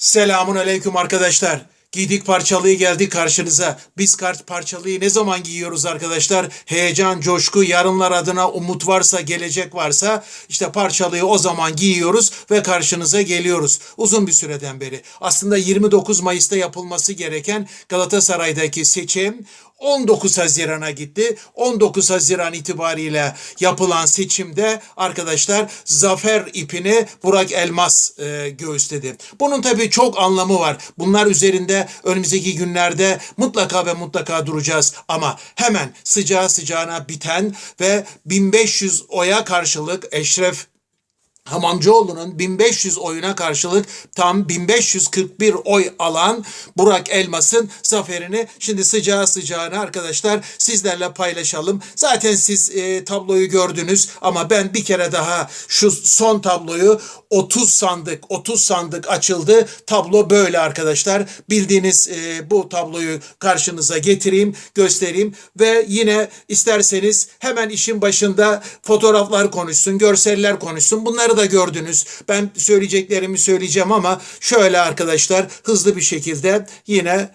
Selamun aleyküm arkadaşlar. Giydik parçalıyı geldi karşınıza. Biz kart parçalıyı ne zaman giyiyoruz arkadaşlar? Heyecan, coşku, yarınlar adına umut varsa, gelecek varsa işte parçalıyı o zaman giyiyoruz ve karşınıza geliyoruz. Uzun bir süreden beri. Aslında 29 Mayıs'ta yapılması gereken Galatasaray'daki seçim 19 Haziran'a gitti. 19 Haziran itibariyle yapılan seçimde arkadaşlar zafer ipini Burak Elmas e, göğüsledi. Bunun tabii çok anlamı var. Bunlar üzerinde önümüzdeki günlerde mutlaka ve mutlaka duracağız. Ama hemen sıcağı sıcağına biten ve 1500 oya karşılık Eşref Hamamcıoğlu'nun 1500 oyuna karşılık tam 1541 oy alan Burak Elmas'ın zaferini şimdi sıcağı sıcağına arkadaşlar sizlerle paylaşalım. Zaten siz e, tabloyu gördünüz ama ben bir kere daha şu son tabloyu 30 sandık 30 sandık açıldı. Tablo böyle arkadaşlar. Bildiğiniz e, bu tabloyu karşınıza getireyim, göstereyim ve yine isterseniz hemen işin başında fotoğraflar konuşsun, görseller konuşsun. Bunları da gördünüz. Ben söyleyeceklerimi söyleyeceğim ama şöyle arkadaşlar hızlı bir şekilde yine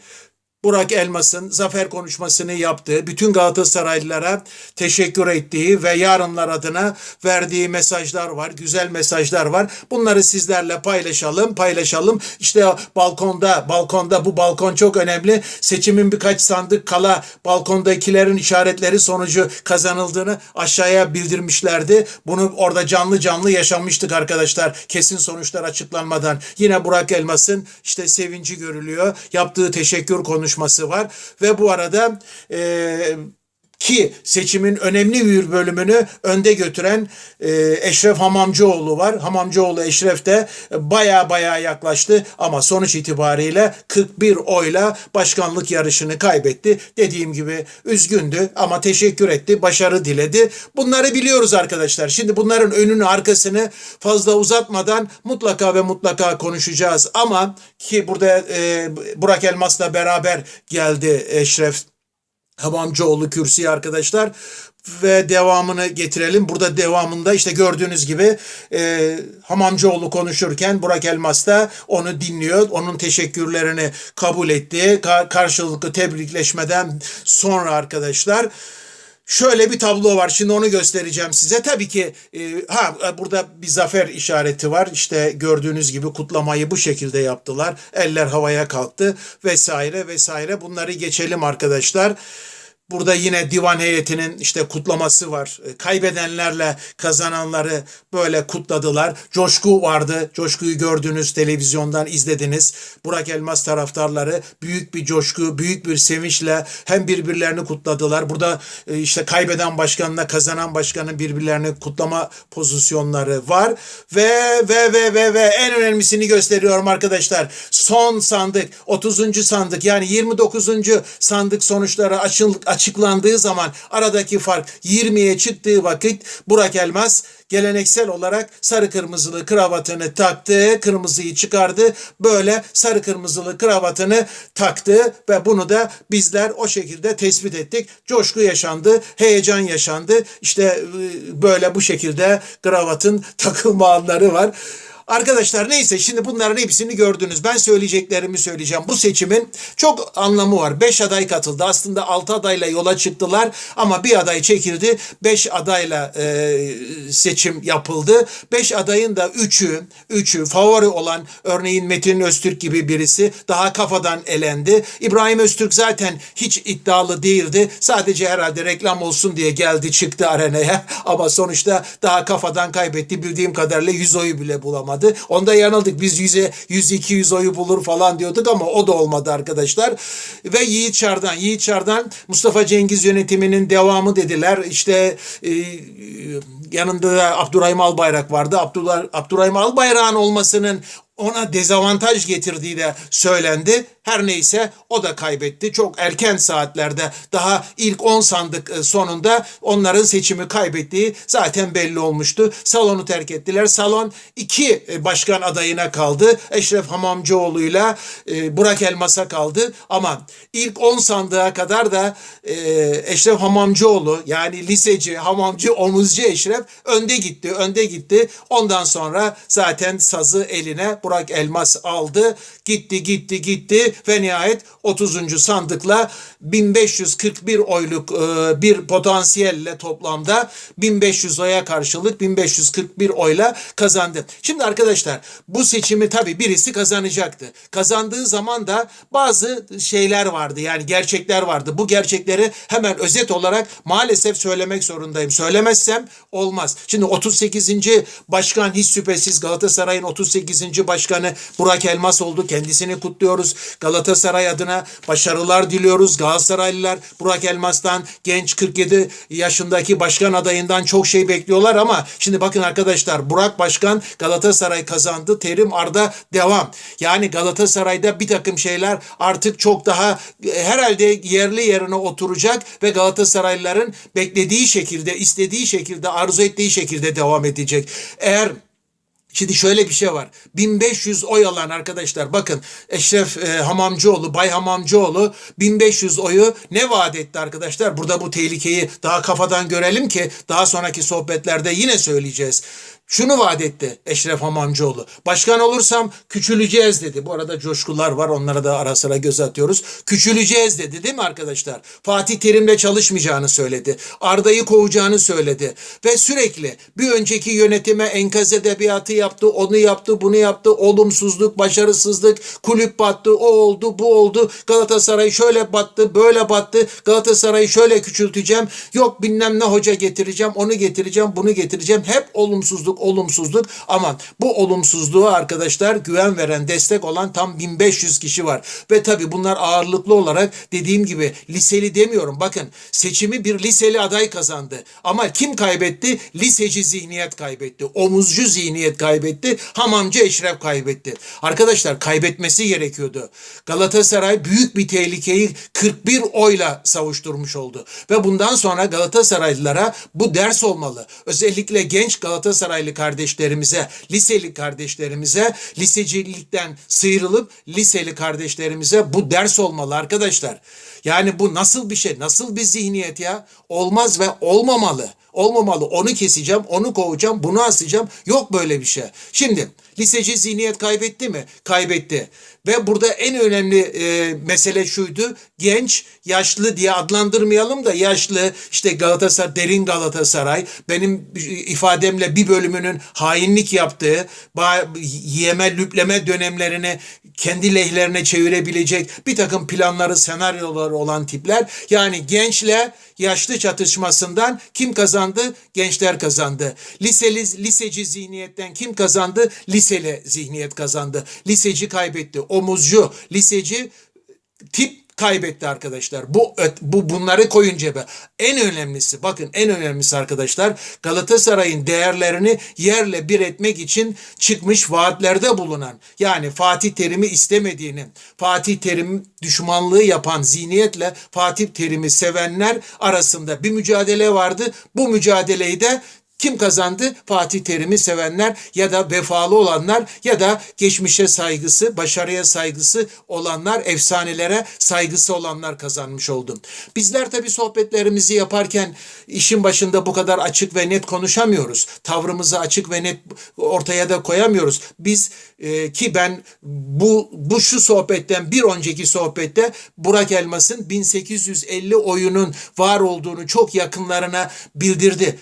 Burak Elmas'ın zafer konuşmasını yaptığı, bütün Galatasaraylılara teşekkür ettiği ve yarınlar adına verdiği mesajlar var, güzel mesajlar var. Bunları sizlerle paylaşalım, paylaşalım. İşte balkonda, balkonda bu balkon çok önemli. Seçimin birkaç sandık kala balkondakilerin işaretleri sonucu kazanıldığını aşağıya bildirmişlerdi. Bunu orada canlı canlı yaşamıştık arkadaşlar. Kesin sonuçlar açıklanmadan. Yine Burak Elmas'ın işte sevinci görülüyor. Yaptığı teşekkür konuşması var. Ve bu arada eee ki seçimin önemli bir bölümünü önde götüren e, Eşref Hamamcıoğlu var. Hamamcıoğlu Eşref de baya baya yaklaştı ama sonuç itibariyle 41 oyla başkanlık yarışını kaybetti. Dediğim gibi üzgündü ama teşekkür etti, başarı diledi. Bunları biliyoruz arkadaşlar. Şimdi bunların önünü arkasını fazla uzatmadan mutlaka ve mutlaka konuşacağız. Ama ki burada e, Burak Elmas'la beraber geldi Eşref Hamamcıoğlu kürsüye arkadaşlar ve devamını getirelim. Burada devamında işte gördüğünüz gibi e, Hamamcıoğlu konuşurken Burak Elmas da onu dinliyor. Onun teşekkürlerini kabul etti. Ka- karşılıklı tebrikleşmeden sonra arkadaşlar Şöyle bir tablo var. Şimdi onu göstereceğim size. Tabii ki e, ha burada bir zafer işareti var. İşte gördüğünüz gibi kutlamayı bu şekilde yaptılar. Eller havaya kalktı vesaire vesaire. Bunları geçelim arkadaşlar. Burada yine divan heyetinin işte kutlaması var. E, Kaybedenlerle kazananları böyle kutladılar. Coşku vardı. Coşkuyu gördünüz, televizyondan izlediniz. Burak Elmas taraftarları büyük bir coşku, büyük bir sevinçle hem birbirlerini kutladılar. Burada e, işte kaybeden başkanla kazanan başkanın birbirlerini kutlama pozisyonları var. Ve ve ve ve ve en önemlisini gösteriyorum arkadaşlar. Son sandık, 30. sandık yani 29. sandık sonuçları açıl, açıklandığı zaman aradaki fark 20'ye çıktığı vakit Burak Elmas geleneksel olarak sarı kırmızılı kravatını taktı, kırmızıyı çıkardı. Böyle sarı kırmızılı kravatını taktı ve bunu da bizler o şekilde tespit ettik. Coşku yaşandı, heyecan yaşandı. İşte e, böyle bu şekilde kravatın takılma anları var. Arkadaşlar neyse şimdi bunların hepsini gördünüz. Ben söyleyeceklerimi söyleyeceğim. Bu seçimin çok anlamı var. 5 aday katıldı. Aslında 6 adayla yola çıktılar ama bir aday çekildi. 5 adayla e, seçim yapıldı. 5 adayın da 3'ü 3'ü favori olan örneğin Metin Öztürk gibi birisi daha kafadan elendi. İbrahim Öztürk zaten hiç iddialı değildi. Sadece herhalde reklam olsun diye geldi çıktı arenaya ama sonuçta daha kafadan kaybetti. Bildiğim kadarıyla 100 oyu bile bulamadı olmadı. Onda yanıldık. Biz 100'e 100-200 oyu bulur falan diyorduk ama o da olmadı arkadaşlar. Ve Yiğit Çardan. Yiğit Çardan Mustafa Cengiz yönetiminin devamı dediler. İşte e, yanında da Abdurrahim Albayrak vardı. Abdullah, Abdurrahim Albayrak'ın olmasının ona dezavantaj getirdiği de söylendi. Her neyse o da kaybetti. Çok erken saatlerde daha ilk 10 sandık e, sonunda onların seçimi kaybettiği zaten belli olmuştu. Salonu terk ettiler. Salon iki e, başkan adayına kaldı. Eşref Hamamcıoğlu'yla e, Burak Elmas'a kaldı. Ama ilk 10 sandığa kadar da Eşref Hamamcıoğlu yani liseci, hamamcı, omuzcu Eşref önde gitti. Önde gitti. Ondan sonra zaten sazı eline Burak Elmas aldı. Gitti gitti gitti ve nihayet 30. sandıkla 1541 oyluk e, bir potansiyelle toplamda 1500 oya karşılık 1541 oyla kazandı. Şimdi arkadaşlar bu seçimi tabii birisi kazanacaktı. Kazandığı zaman da bazı şeyler vardı yani gerçekler vardı. Bu gerçekleri hemen özet olarak maalesef söylemek zorundayım. Söylemezsem olmaz. Şimdi 38. başkan hiç şüphesiz Galatasaray'ın 38. başkanı Burak Elmas oldu. Kendisini kutluyoruz. Galatasaray adına başarılar diliyoruz. Galatasaraylılar Burak Elmas'tan genç 47 yaşındaki başkan adayından çok şey bekliyorlar ama şimdi bakın arkadaşlar Burak Başkan Galatasaray kazandı. Terim Arda devam. Yani Galatasaray'da bir takım şeyler artık çok daha e, herhalde yerli yerine oturacak ve Galatasaraylıların beklediği şekilde, istediği şekilde, arzu ettiği şekilde devam edecek. Eğer Şimdi şöyle bir şey var. 1500 oy alan arkadaşlar bakın Eşref e, Hamamcıoğlu, Bay Hamamcıoğlu 1500 oyu ne vaat etti arkadaşlar? Burada bu tehlikeyi daha kafadan görelim ki daha sonraki sohbetlerde yine söyleyeceğiz. Şunu vaat etti Eşref Hamamcıoğlu. Başkan olursam küçüleceğiz dedi. Bu arada coşkular var onlara da ara sıra göz atıyoruz. Küçüleceğiz dedi değil mi arkadaşlar? Fatih Terim'le çalışmayacağını söyledi. Arda'yı kovacağını söyledi. Ve sürekli bir önceki yönetime enkaz edebiyatı yaptı, onu yaptı, bunu yaptı. Olumsuzluk, başarısızlık, kulüp battı, o oldu, bu oldu. Galatasaray şöyle battı, böyle battı. Galatasaray'ı şöyle küçülteceğim. Yok bilmem ne hoca getireceğim, onu getireceğim, bunu getireceğim. Hep olumsuzluk, olumsuzluk. Aman bu olumsuzluğa arkadaşlar güven veren, destek olan tam 1500 kişi var. Ve tabii bunlar ağırlıklı olarak dediğim gibi liseli demiyorum. Bakın seçimi bir liseli aday kazandı. Ama kim kaybetti? Liseci zihniyet kaybetti. Omuzcu zihniyet kaybetti. Hamamcı Eşref kaybetti. Arkadaşlar kaybetmesi gerekiyordu. Galatasaray büyük bir tehlikeyi 41 oyla savuşturmuş oldu. Ve bundan sonra Galatasaraylılara bu ders olmalı. Özellikle genç Galatasaraylı kardeşlerimize, liseli kardeşlerimize, lisecilikten sıyrılıp liseli kardeşlerimize bu ders olmalı arkadaşlar. Yani bu nasıl bir şey, nasıl bir zihniyet ya? Olmaz ve olmamalı. Olmamalı. Onu keseceğim, onu kovacağım, bunu asacağım. Yok böyle bir şey. Şimdi liseci zihniyet kaybetti mi? Kaybetti. Ve burada en önemli e, mesele şuydu. Genç, yaşlı diye adlandırmayalım da yaşlı işte Galatasaray, derin Galatasaray benim ifademle bir bölümünün hainlik yaptığı, yeme lüpleme dönemlerini kendi lehlerine çevirebilecek bir takım planları, senaryoları olan tipler. Yani gençle yaşlı çatışmasından kim kazandı? Gençler kazandı. Liseli, liseci zihniyetten kim kazandı? Liseli zihniyet kazandı. Liseci kaybetti. Omuzcu, liseci tip kaybetti arkadaşlar. Bu bu bunları koyun cebe. En önemlisi bakın en önemlisi arkadaşlar Galatasaray'ın değerlerini yerle bir etmek için çıkmış vaatlerde bulunan yani Fatih Terim'i istemediğini, Fatih Terim düşmanlığı yapan zihniyetle Fatih Terim'i sevenler arasında bir mücadele vardı. Bu mücadeleyi de kim kazandı? Fatih Terim'i sevenler ya da vefalı olanlar ya da geçmişe saygısı, başarıya saygısı olanlar, efsanelere saygısı olanlar kazanmış oldu. Bizler tabii sohbetlerimizi yaparken işin başında bu kadar açık ve net konuşamıyoruz. Tavrımızı açık ve net ortaya da koyamıyoruz. Biz e, ki ben bu bu şu sohbetten bir önceki sohbette Burak Elmas'ın 1850 oyunun var olduğunu çok yakınlarına bildirdi.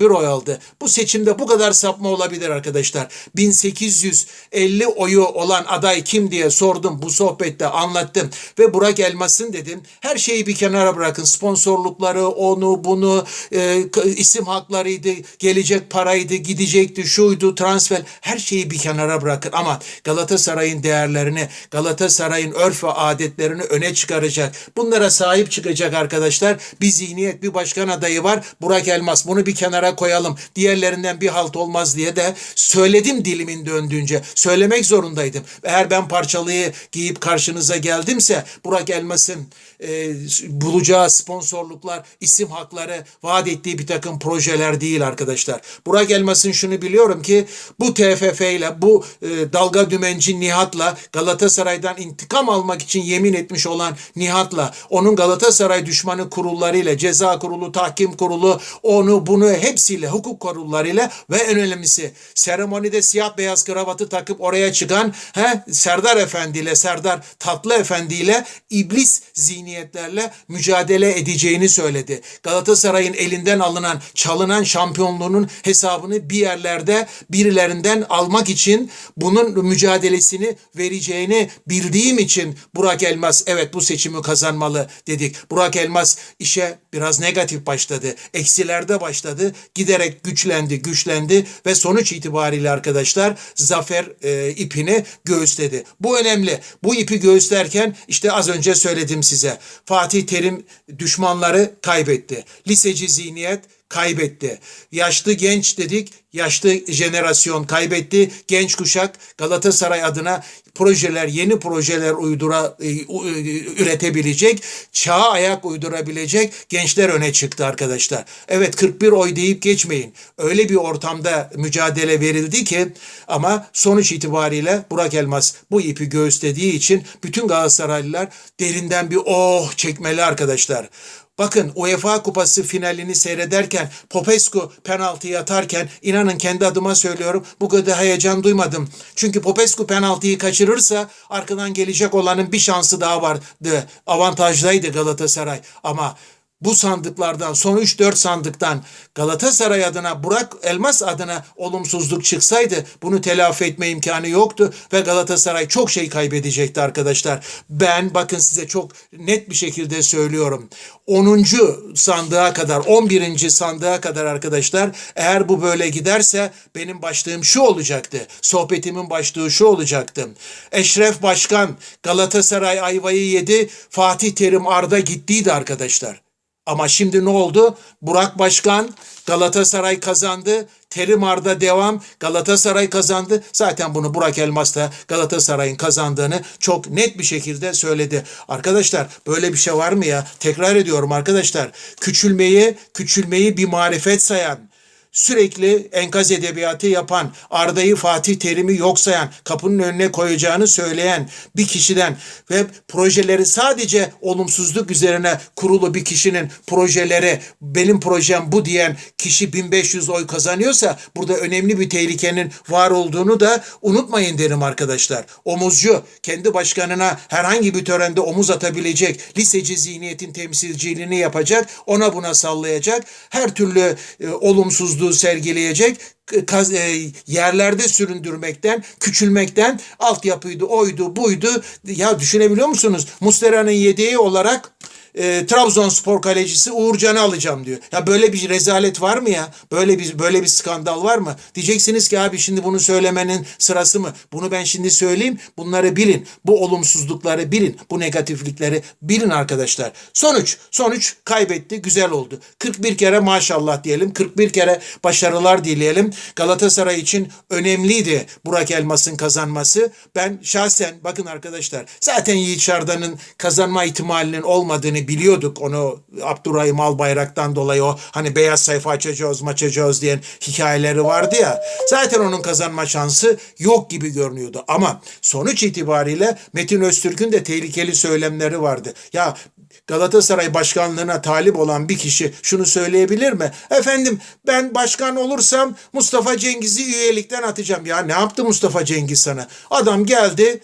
1541 oy aldı. Bu seçimde bu kadar sapma olabilir arkadaşlar. 1850 oyu olan aday kim diye sordum. Bu sohbette anlattım. Ve Burak Elmas'ın dedim. Her şeyi bir kenara bırakın. Sponsorlukları onu bunu e, isim haklarıydı gelecek paraydı gidecekti şuydu transfer. Her şeyi bir kenara bırakın. Ama Galatasaray'ın değerlerini Galatasaray'ın örf ve adetlerini öne çıkaracak. Bunlara sahip çıkacak arkadaşlar. Bir zihniyet bir başkan adayı var. Burak Elmas bunu bir kenara kenara koyalım. Diğerlerinden bir halt olmaz diye de söyledim dilimin döndüğünce. Söylemek zorundaydım. Eğer ben parçalıyı giyip karşınıza geldimse Burak Elmas'ın e, bulacağı sponsorluklar, isim hakları, vaat ettiği bir takım projeler değil arkadaşlar. Burak Elmas'ın şunu biliyorum ki bu TFF ile bu e, dalga dümenci Nihat'la Galatasaray'dan intikam almak için yemin etmiş olan Nihat'la onun Galatasaray düşmanı kurullarıyla ceza kurulu, tahkim kurulu, onu bunu hepsiyle hukuk kurullarıyla ve en önemlisi seremonide siyah beyaz kravatı takıp oraya çıkan he, Serdar Efendi ile Serdar Tatlı Efendi ile iblis zihniyetlerle mücadele edeceğini söyledi. Galatasaray'ın elinden alınan, çalınan şampiyonluğunun hesabını bir yerlerde birilerinden almak için bunun mücadelesini vereceğini bildiğim için Burak Elmas evet bu seçimi kazanmalı dedik. Burak Elmas işe biraz negatif başladı. Eksilerde başladı. Giderek güçlendi, güçlendi ve sonuç itibariyle arkadaşlar zafer e, ipini göğüsledi. Bu önemli. Bu ipi göğüslerken işte az önce söyledim size. Fatih Terim düşmanları kaybetti. Liseci zihniyet kaybetti. Yaşlı genç dedik, yaşlı jenerasyon kaybetti. Genç kuşak Galatasaray adına projeler, yeni projeler uydura e, e, üretebilecek, çağa ayak uydurabilecek gençler öne çıktı arkadaşlar. Evet 41 oy deyip geçmeyin. Öyle bir ortamda mücadele verildi ki ama sonuç itibariyle Burak Elmas bu ipi göğüslediği için bütün Galatasaraylılar derinden bir oh çekmeli arkadaşlar. Bakın UEFA Kupası finalini seyrederken Popescu penaltıyı atarken inanın kendi adıma söylüyorum bu kadar heyecan duymadım. Çünkü Popescu penaltıyı kaçırırsa arkadan gelecek olanın bir şansı daha vardı. Avantajdaydı Galatasaray ama bu sandıklardan son 3-4 sandıktan Galatasaray adına Burak Elmas adına olumsuzluk çıksaydı bunu telafi etme imkanı yoktu ve Galatasaray çok şey kaybedecekti arkadaşlar. Ben bakın size çok net bir şekilde söylüyorum. 10. sandığa kadar 11. sandığa kadar arkadaşlar eğer bu böyle giderse benim başlığım şu olacaktı. Sohbetimin başlığı şu olacaktı. Eşref Başkan Galatasaray ayvayı yedi Fatih Terim Arda gittiydi arkadaşlar. Ama şimdi ne oldu? Burak Başkan Galatasaray kazandı. Terim Arda devam. Galatasaray kazandı. Zaten bunu Burak Elmas da Galatasaray'ın kazandığını çok net bir şekilde söyledi. Arkadaşlar böyle bir şey var mı ya? Tekrar ediyorum arkadaşlar. Küçülmeyi, küçülmeyi bir marifet sayan, sürekli enkaz edebiyatı yapan, Arda'yı Fatih Terim'i yok sayan, kapının önüne koyacağını söyleyen bir kişiden ve projeleri sadece olumsuzluk üzerine kurulu bir kişinin projeleri benim projem bu diyen kişi 1500 oy kazanıyorsa burada önemli bir tehlikenin var olduğunu da unutmayın derim arkadaşlar. Omuzcu kendi başkanına herhangi bir törende omuz atabilecek liseci zihniyetin temsilciliğini yapacak ona buna sallayacak her türlü e, olumsuzluğu sergileyecek kaz- e, yerlerde süründürmekten, küçülmekten altyapıydı, oydu, buydu. Ya düşünebiliyor musunuz? Muslera'nın yedeği olarak e, Trabzonspor kalecisi Uğurcan'ı alacağım diyor. Ya böyle bir rezalet var mı ya? Böyle bir böyle bir skandal var mı? Diyeceksiniz ki abi şimdi bunu söylemenin sırası mı? Bunu ben şimdi söyleyeyim. Bunları bilin. Bu olumsuzlukları bilin. Bu negatiflikleri bilin arkadaşlar. Sonuç, sonuç kaybetti. Güzel oldu. 41 kere maşallah diyelim. 41 kere başarılar dileyelim. Galatasaray için önemliydi Burak Elmas'ın kazanması. Ben şahsen bakın arkadaşlar zaten Yiğit Şardan'ın kazanma ihtimalinin olmadığını biliyorduk. Onu Abdurrahim Albayrak'tan dolayı o hani beyaz sayfa açacağız maçacağız diyen hikayeleri vardı ya. Zaten onun kazanma şansı yok gibi görünüyordu. Ama sonuç itibariyle Metin Öztürk'ün de tehlikeli söylemleri vardı. Ya Galatasaray başkanlığına talip olan bir kişi şunu söyleyebilir mi? Efendim ben başkan olursam Mustafa Cengiz'i üyelikten atacağım. Ya ne yaptı Mustafa Cengiz sana? Adam geldi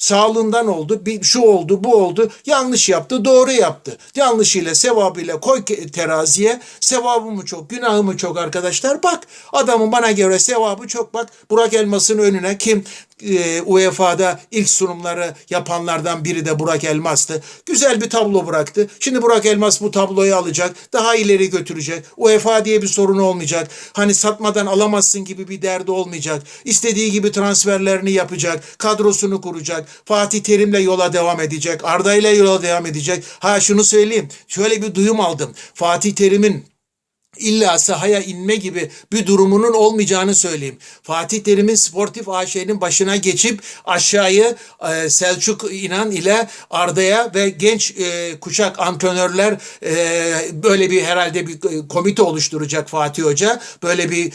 sağlığından oldu, bir şu oldu, bu oldu. Yanlış yaptı, doğru yaptı. Yanlışıyla, sevabıyla koy teraziye. Sevabı mı çok, günahı mı çok arkadaşlar? Bak adamın bana göre sevabı çok. Bak Burak Elmas'ın önüne kim e, UEFA'da ilk sunumları yapanlardan biri de Burak Elmas'tı. Güzel bir tablo bıraktı. Şimdi Burak Elmas bu tabloyu alacak. Daha ileri götürecek. UEFA diye bir sorun olmayacak. Hani satmadan alamazsın gibi bir derdi olmayacak. İstediği gibi transferlerini yapacak. Kadrosunu kuracak. Fatih Terim'le yola devam edecek. Arda ile yola devam edecek. Ha şunu söyleyeyim. Şöyle bir duyum aldım. Fatih Terim'in illa sahaya inme gibi bir durumunun olmayacağını söyleyeyim. Fatih Terim'in Sportif AŞ'nin başına geçip aşağıyı e, Selçuk İnan ile Arda'ya ve genç e, kuşak antrenörler e, böyle bir herhalde bir e, komite oluşturacak Fatih Hoca. Böyle bir e,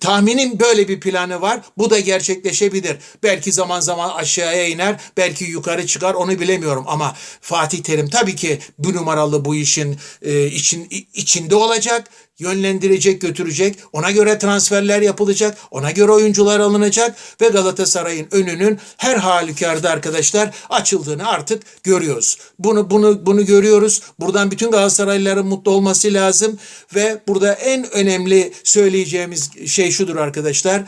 tahminim böyle bir planı var. Bu da gerçekleşebilir. Belki zaman zaman aşağıya iner, belki yukarı çıkar onu bilemiyorum ama Fatih Terim tabii ki bu numaralı bu işin e, için içinde olacak yönlendirecek, götürecek. Ona göre transferler yapılacak. Ona göre oyuncular alınacak ve Galatasaray'ın önünün her halükarda arkadaşlar açıldığını artık görüyoruz. Bunu bunu bunu görüyoruz. Buradan bütün Galatasaraylıların mutlu olması lazım ve burada en önemli söyleyeceğimiz şey şudur arkadaşlar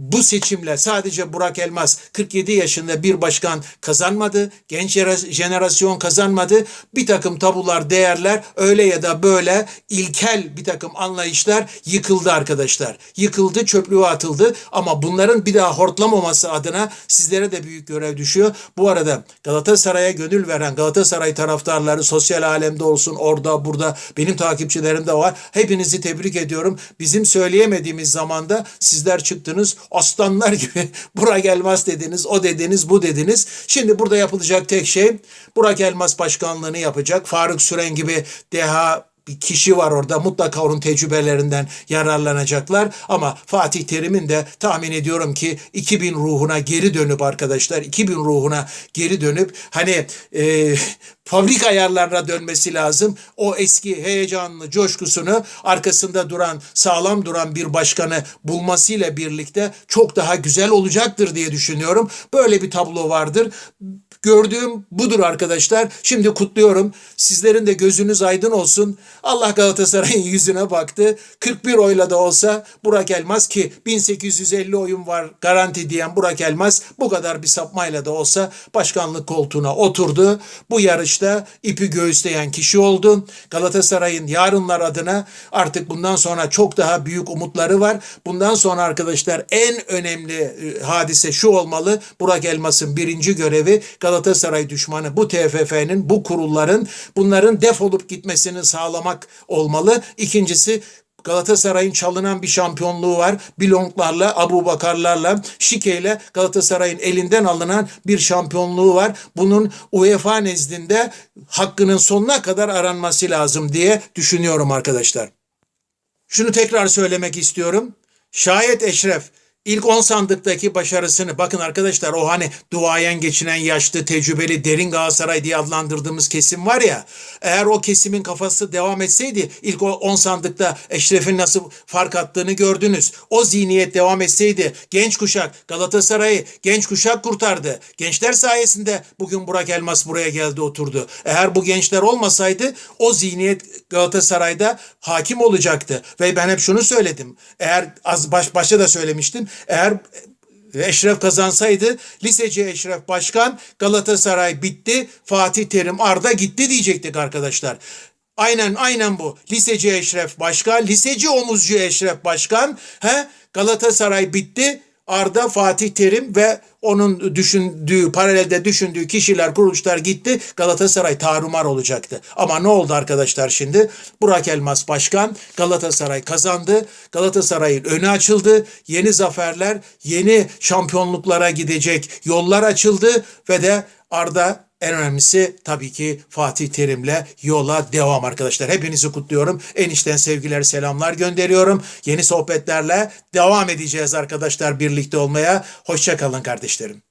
bu seçimle sadece Burak Elmas 47 yaşında bir başkan kazanmadı. Genç jenerasyon kazanmadı. Bir takım tabular, değerler öyle ya da böyle ilkel bir takım anlayışlar yıkıldı arkadaşlar. Yıkıldı, çöplüğe atıldı ama bunların bir daha hortlamaması adına sizlere de büyük görev düşüyor. Bu arada Galatasaray'a gönül veren Galatasaray taraftarları sosyal alemde olsun orada burada benim takipçilerim de var. Hepinizi tebrik ediyorum. Bizim söyleyemediğimiz zamanda sizler çıktınız aslanlar gibi Burak Elmas dediniz, o dediniz, bu dediniz. Şimdi burada yapılacak tek şey Burak Elmas başkanlığını yapacak. Faruk Süren gibi deha kişi var orada mutlaka onun tecrübelerinden yararlanacaklar ama Fatih Terim'in de tahmin ediyorum ki 2000 ruhuna geri dönüp arkadaşlar 2000 ruhuna geri dönüp hani e, fabrik ayarlarına dönmesi lazım. O eski heyecanlı coşkusunu arkasında duran sağlam duran bir başkanı bulmasıyla birlikte çok daha güzel olacaktır diye düşünüyorum. Böyle bir tablo vardır. Gördüğüm budur arkadaşlar. Şimdi kutluyorum. Sizlerin de gözünüz aydın olsun. Allah Galatasaray'ın yüzüne baktı. 41 oyla da olsa Burak Elmas ki 1850 oyun var garanti diyen Burak Elmas bu kadar bir sapmayla da olsa başkanlık koltuğuna oturdu. Bu yarışta ipi göğüsleyen kişi oldu. Galatasaray'ın yarınlar adına artık bundan sonra çok daha büyük umutları var. Bundan sonra arkadaşlar en önemli e, hadise şu olmalı. Burak Elmas'ın birinci görevi Galatasaray düşmanı bu TFF'nin, bu kurulların bunların defolup gitmesini sağlamak olmalı. İkincisi Galatasaray'ın çalınan bir şampiyonluğu var. Bilonglarla, Abu Bakarlarla, Şike'yle Galatasaray'ın elinden alınan bir şampiyonluğu var. Bunun UEFA nezdinde hakkının sonuna kadar aranması lazım diye düşünüyorum arkadaşlar. Şunu tekrar söylemek istiyorum. Şayet Eşref İlk 10 sandıktaki başarısını bakın arkadaşlar o hani duayen geçinen yaşlı tecrübeli derin Galatasaray diye adlandırdığımız kesim var ya eğer o kesimin kafası devam etseydi ilk 10 sandıkta Eşref'in nasıl fark attığını gördünüz. O zihniyet devam etseydi genç kuşak Galatasaray'ı genç kuşak kurtardı. Gençler sayesinde bugün Burak Elmas buraya geldi oturdu. Eğer bu gençler olmasaydı o zihniyet Galatasaray'da hakim olacaktı. Ve ben hep şunu söyledim. Eğer az baş, başta da söylemiştim eğer Eşref kazansaydı liseci Eşref Başkan Galatasaray bitti Fatih Terim Arda gitti diyecektik arkadaşlar. Aynen aynen bu. Liseci Eşref Başkan, liseci omuzcu Eşref Başkan, he Galatasaray bitti. Arda, Fatih Terim ve onun düşündüğü, paralelde düşündüğü kişiler, kuruluşlar gitti. Galatasaray tarumar olacaktı. Ama ne oldu arkadaşlar şimdi? Burak Elmas başkan, Galatasaray kazandı. Galatasaray'ın önü açıldı. Yeni zaferler, yeni şampiyonluklara gidecek yollar açıldı ve de Arda en önemlisi tabii ki Fatih Terim'le yola devam arkadaşlar. Hepinizi kutluyorum. En içten sevgiler, selamlar gönderiyorum. Yeni sohbetlerle devam edeceğiz arkadaşlar birlikte olmaya. Hoşçakalın kardeşlerim.